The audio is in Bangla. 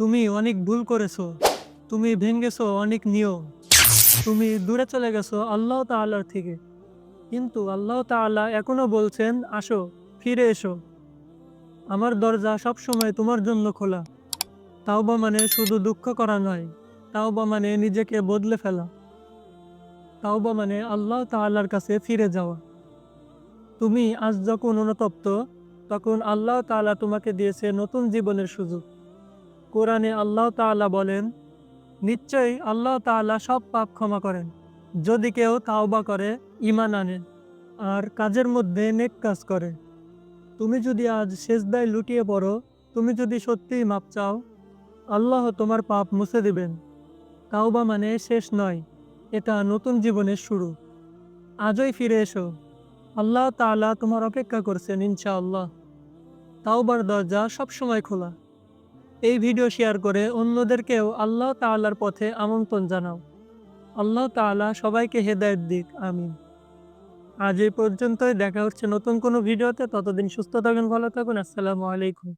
তুমি অনেক ভুল করেছ। তুমি ভেঙ্গেছো অনেক নিয়ম। তুমি দূরে চলে গেছো আল্লাহ তাআলার থেকে। কিন্তু আল্লাহ তাআলা এখনও বলছেন, আসো, ফিরে এসো। আমার দরজা সবসময় তোমার জন্য খোলা। তাওবা মানে শুধু দুঃখ করা নয়, তাওবা মানে নিজেকে বদলে ফেলা। তাওবা মানে আল্লাহ তাআলার কাছে ফিরে যাওয়া। তুমি আজ যখন অনুতপ্ত, তখন আল্লাহ তাআলা তোমাকে দিয়েছে নতুন জীবনের সুযোগ। কোরআনে আল্লাহ তাআলা বলেন, নিশ্চয়ই আল্লাহ তাআলা সব পাপ ক্ষমা করেন, যদি কেউ তাওবা করে, ঈমান আনে, আর কাজের মধ্যে নেক কাজ করে। তুমি যদি আজ শেষদায় লুটিয়ে পড়ো, তুমি যদি সত্যিই মাপ চাও, আল্লাহ তোমার পাপ মুছে দিবেন। তাওবা মানে শেষ নয়, এটা নতুন জীবনের শুরু। আজই ফিরে এসো। আল্লাহ তাআলা তোমার অপেক্ষা করছেন ইনশাআল্লাহ। তাওবার দরজা সবসময় খোলা। এই ভিডিও শেয়ার করে অন্যদেরকেও আল্লাহ তাল্লার পথে আমন্ত্রণ জানাও। আল্লাহ তাআলা সবাইকে হেদায়ত দিক আমি আজ এই পর্যন্তই, দেখা হচ্ছে নতুন কোনো ভিডিওতে, ততদিন সুস্থ থাকুন, ভালো থাকুন, আসসালামু আলাইকুম।